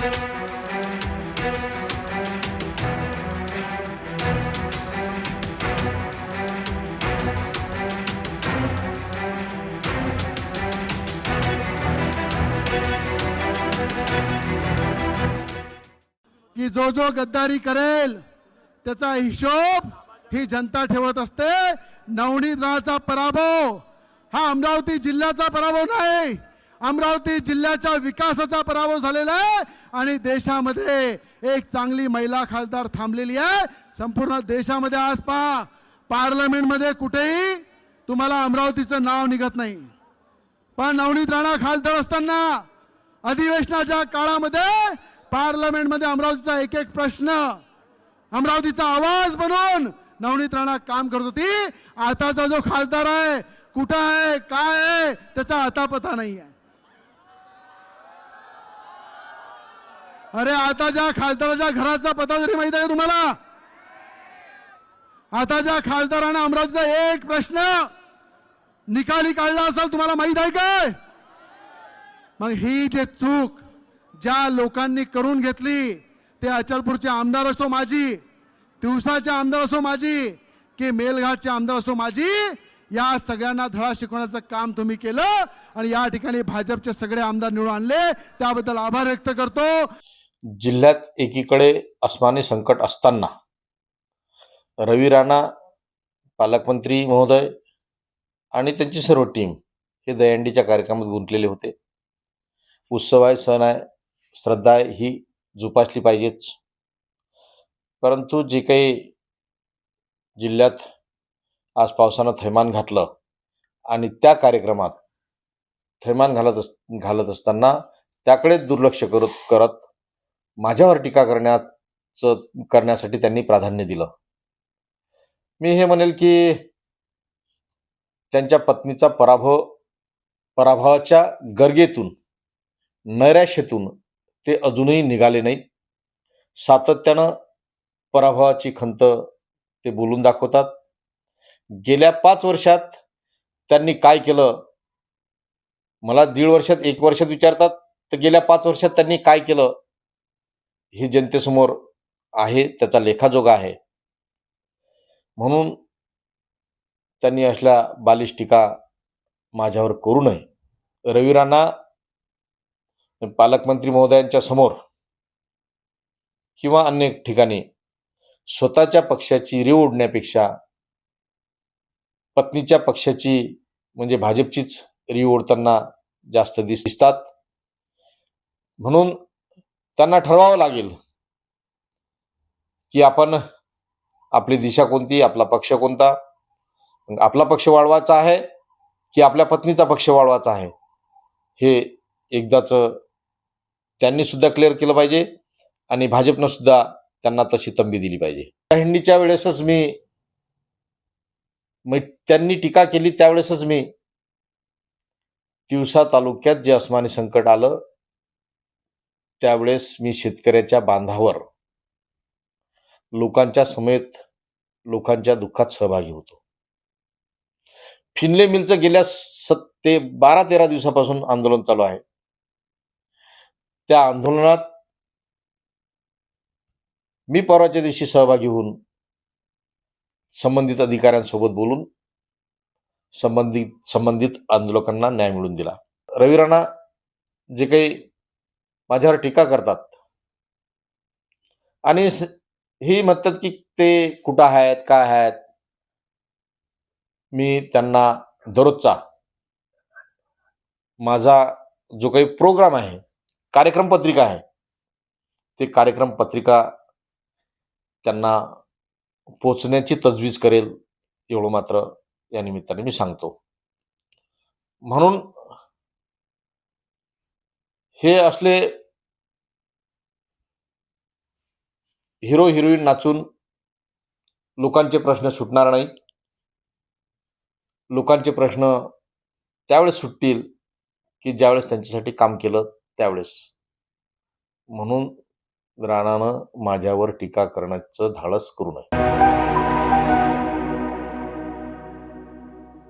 की जो जो गद्दारी करेल त्याचा हिशोब ही जनता ठेवत असते. नवनीत पराभव. हा अमरावती जिल्ह्याचा पराभव नाही. अमरावती जिल्ह्याच्या विकासाचा पराभव झालेला आहे आणि देशामध्ये एक चांगली महिला खासदार थांबलेली आहे. संपूर्ण देशामध्ये आज पहा पार्लमेंटमध्ये कुठेही तुम्हाला अमरावतीचं नाव निघत नाही. पण नवनीत राणा खासदार असताना अधिवेशनाच्या काळामध्ये पार्लमेंटमध्ये अमरावतीचा एक एक प्रश्न अमरावतीचा आवाज बनवून नवनीत राणा काम करत होती. आताचा जो खासदार आहे कुठं आहे काय आहे त्याचा आता पता नाही आहे. अरे आता ज्या खासदाराच्या घराचा पता जरी माहीत आहे तुम्हाला? आता ज्या खासदारानं अमरावतीचा एक प्रश्न निकाली काढला असेल तुम्हाला माहीत आहे काय मग ही जे चूक ज्या लोकांनी करून घेतली ते अचलपूरचे आमदार असो माझी दिवसाचे आमदार असो माझी की मेलघाटचे आमदार असो माझी या सगळ्यांना धडा शिकवण्याचं काम तुम्ही केलं आणि या ठिकाणी भाजपचे सगळे आमदार निवडून आणले. त्याबद्दल आभार व्यक्त करतो. जिल्ह्यात एकीकडे अस्मानी संकट असताना रवी राणा पालकमंत्री महोदय आणि त्यांची सर्व टीम हे दयांडीच्या कार्यक्रमात गुंतलेले होते. उत्सव आहे सण आहे श्रद्धा आहे ही जोपासली पाहिजेच. परंतु जे काही जिल्ह्यात आज पावसानं थैमान घातलं आणि त्या कार्यक्रमात थैमान घालत अस घालत असताना त्याकडे दुर्लक्ष करत करत माझ्यावर टीका करण्याचं करण्यासाठी त्यांनी प्राधान्य दिलं. मी हे म्हणेल की त्यांच्या पत्नीचा पराभव पराभवाच्या गर्गेतून नैराश्यतून ते अजूनही निघाले नाहीत. सातत्यानं पराभवाची खंत ते बोलून दाखवतात. गेल्या पाच वर्षात त्यांनी काय केलं? मला दीड वर्षात एक वर्षात विचारतात. तर गेल्या पाच वर्षात त्यांनी काय केलं? हे जनतेसमोर आहे त्याचा लेखाजोगा आहे. म्हणून त्यांनी असल्या बालिश टीका माझ्यावर करू नये. रवी राणा पालकमंत्री महोदयांच्या समोर किंवा अन्य ठिकाणी स्वतःच्या पक्षाची रीव ओढण्यापेक्षा पत्नीच्या पक्षाची म्हणजे भाजपचीच रीव ओढताना जास्त दिसतात. म्हणून त्यांना ठरवावं लागेल की आपण आपली दिशा कोणती आपला पक्ष कोणता. आपला पक्ष वाढवायचा आहे की आपल्या पत्नीचा पक्ष वाढवायचा आहे? हे एकदाच त्यांनी सुद्धा क्लिअर केलं पाहिजे आणि भाजपनं सुद्धा त्यांना तशी तंबी दिली पाहिजे. हिंडीच्या वेळेसच मी त्यांनी टीका केली त्यावेळेसच मी तिवसा तालुक्यात जे अस्मानी संकट आलं त्यावेळेस मी शेतकऱ्याच्या बांधावर लोकांच्या समेत लोकांच्या दुःखात सहभागी होतो. फिनले मिलचं गेल्या सत ते बारा तेरा दिवसापासून आंदोलन चालू आहे. त्या आंदोलनात मी परवाच्या दिवशी सहभागी होऊन संबंधित अधिकाऱ्यांसोबत बोलून संबंधित संबंधित आंदोलकांना न्याय मिळवून दिला. रवी राणा जे काही माझ्यावर टीका करतात. आणि ही म्हणतात की ते कुठं आहेत काय आहेत? मी त्यांना दररोजचा माझा जो काही प्रोग्राम आहे कार्यक्रम पत्रिका आहे ते कार्यक्रम पत्रिका त्यांना पोचण्याची तजवीज करेल एवढं मात्र या निमित्ताने मी सांगतो. म्हणून हे असले हिरो हिरोईन नाचून लोकांचे प्रश्न सुटणार नाहीत लोकांचे प्रश्न त्यावेळेस सुटतील की ज्यावेळेस त्यांच्यासाठी काम केलं त्यावेळेस. म्हणून राणानं माझ्यावर टीका करण्याचं धाडस करू नये.